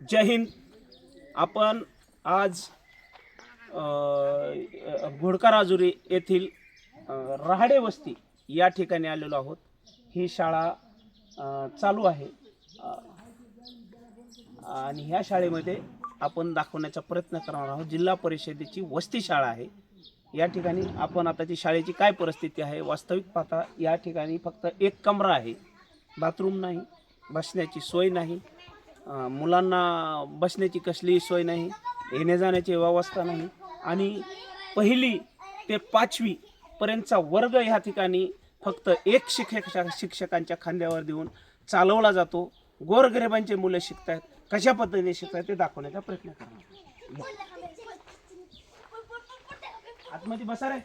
जय हिंद. आपण आज घोडका राजुरी येथील राहाडे रहाडे वस्ती या ठिकाणी आलेलो आहोत. ही शाळा चालू आहे. आणि ह्या शाळेमध्ये आपण दाखवण्याचा प्रयत्न करणार आहोत. जिल्हा परिषदेची वस्ती शाळा आहे. या ठिकाणी आपण आताची शाळेची काय परिस्थिती आहे वास्तविक पाहता या ठिकाणी फक्त एक कमरा आहे. बाथरूम नाही बसण्याची सोय नाही. मुलांना बसण्याची कसलीही सोय नाही येण्या जाण्याची व्यवस्था नाही आणि पहिली ते पाचवी पर्यंतचा वर्ग ह्या ठिकाणी फक्त एक शिक्षक शिक्षकांच्या खांद्यावर देऊन चालवला जातो. गोरगरिबांचे मुलं शिकत आहेत कशा पद्धतीने शिकत आहेत ते दाखवण्याचा प्रयत्न करणार. आतमध्ये बसा रे.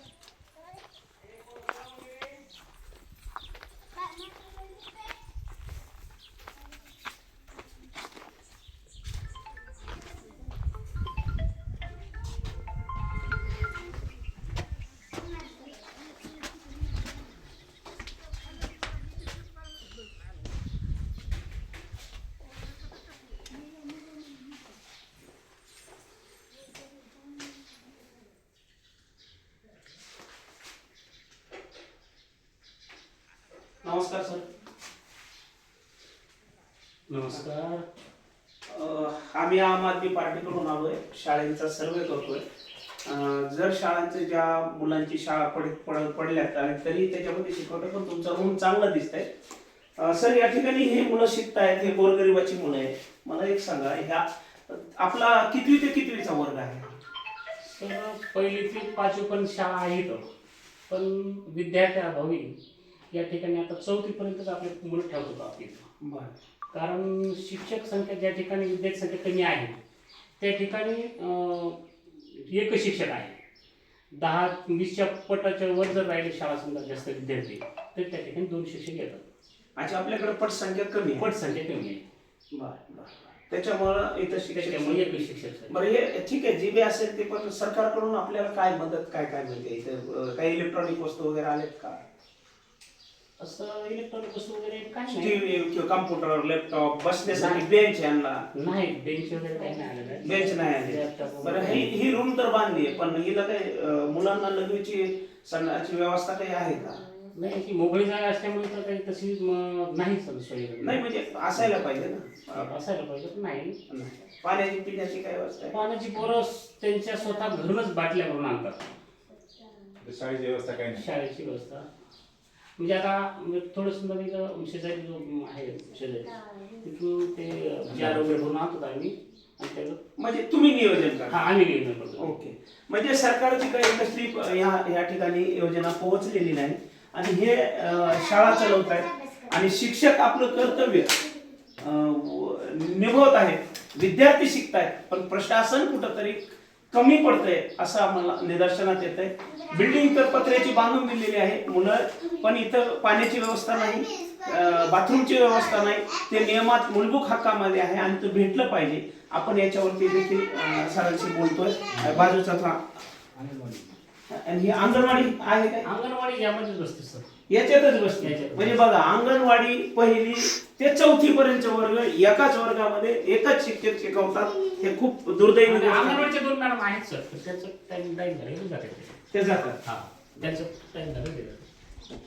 नमस्कार सर. नमस्कार. आम्ही आम आदमी पार्टीकडून आलोय. शाळेचा सर्वे करतोय. जर शाळांचे ज्या मुलांची शाळा पड पड पडल्यात आणि तरी त्याच्यामध्ये शिकवतं पण तुमचा रूम चांगला दिसतंय. अह, सर या ठिकाणी हे मुलं शिकतायत हे गोरगरिबाची मुलं आहेत. मला एक सांगा ह्या आपला कितवी ते कितवीचा वर्ग आहे? सर पहिली ते पाचवी पण शाळा आहेत पण विद्यार्थ्याअभावी या ठिकाणी आता चौथीपर्यंतच आपले मुलं ठेवत होतो आपली बरं. कारण शिक्षक संख्या ज्या ठिकाणी विद्यार्थी संख्या कमी आहे त्या ठिकाणी अं, एकच शिक्षक आहे. दहा वीसच्या पटाच्या वर जर राहिले शाळा समजा जास्त विद्यार्थी तर त्या ठिकाणी दोन शिक्षक येतात. अच्छा आपल्याकडे पटसंख्या कमी आहे. पट संख्या कमी आहे. बरं बरं. त्याच्यामुळं इथं त्याच्यामुळे शिक्षक एकच शिक्षक. बरं हे ठीक आहे जी बी असेल ते पण सरकारकडून आपल्याला काय मदत काय काय मिळते? इथं अं, काही इलेक्ट्रॉनिक वस्तू वगैरे आलेत का? असं इलेक्ट्रॉनिक वस्तू वगैरे काय नाही. टीव्ही किंवा कॉम्प्युटर लॅपटॉप बसण्यासाठी बेंच यांना. नाही बेंच वगैरे काही नाही आलेलं आहे. बेंच नाही आले Laptop बरं वगैरे. ही ही रूम तर बांधली आहे पण हिला काही अं, मुलांना लघवीची सणाची व्यवस्था काही आहे का? नाही ती मोकळी जागा असल्यामुळे तर काही तशी म, नाही सर सोय वगैरे. नाही म्हणजे असायला पाहिजे ना. असायला पाहिजे पण नाही. नाही. पाण्याची पिण्याची काय व्यवस्था आहे? पाण्याची पोरं त्यांच्या स्वतः घरूनच बाटल्या भरून आणतात. शाळेची व्यवस्था काही नाही. शाळेची व्यवस्था. म्हणजे आता म्हणजे थोडं समजा तिथं शेजारी जो आहे शेजारी तिथून ते जार वगैरे भरून आणतो आम्ही. आणि त्याचं म्हणजे तुम्ही नियोजन करा. हा आम्ही नियोजन करतो. ओके. म्हणजे सरकारची काही कसली ह्या ह्या ठिकाणी योजना पोहोचलेली नाही. आणि हे अं, शाळा चालवत आहेत आणि शिक्षक आपलं कर्तव्य अं, व- निभवत आहेत. विद्यार्थी शिकतायत. पण प्रशासन कुठंतरी कमी पडतंय असं आम्हाला निदर्शनात येत आहे बिल्डिंग तर पत्र्याची बांधून दिलेली आहे मुलं पण इथं पाण्याची व्यवस्था नाही बाथरूमची व्यवस्था नाही. ते नियमात मूलभूत हक्कामध्ये आहे आणि ते भेटलं पाहिजे. आपण याच्यावरती देखील सरांशी बोलतोय. बाजूचा आणि ही अंगणवाडी आहे काय अंगणवाडी यामध्येच बसते सर याच्यातच बसते याच्यात. म्हणजे बघा अंगणवाडी पहिली ते चौथी पर्यंत वर्ग एकाच वर्गामध्ये एकच शिक्षक शिकवतात हे खूप दुर्दैवी आणि गोष्ट आहे. अंगणवाडीचे दोन मॅडम आहेत सर तर त्याचं टाइम टाइम झालं जाते ते. ते जातात हा त्यांचं टाइम झालं जाते.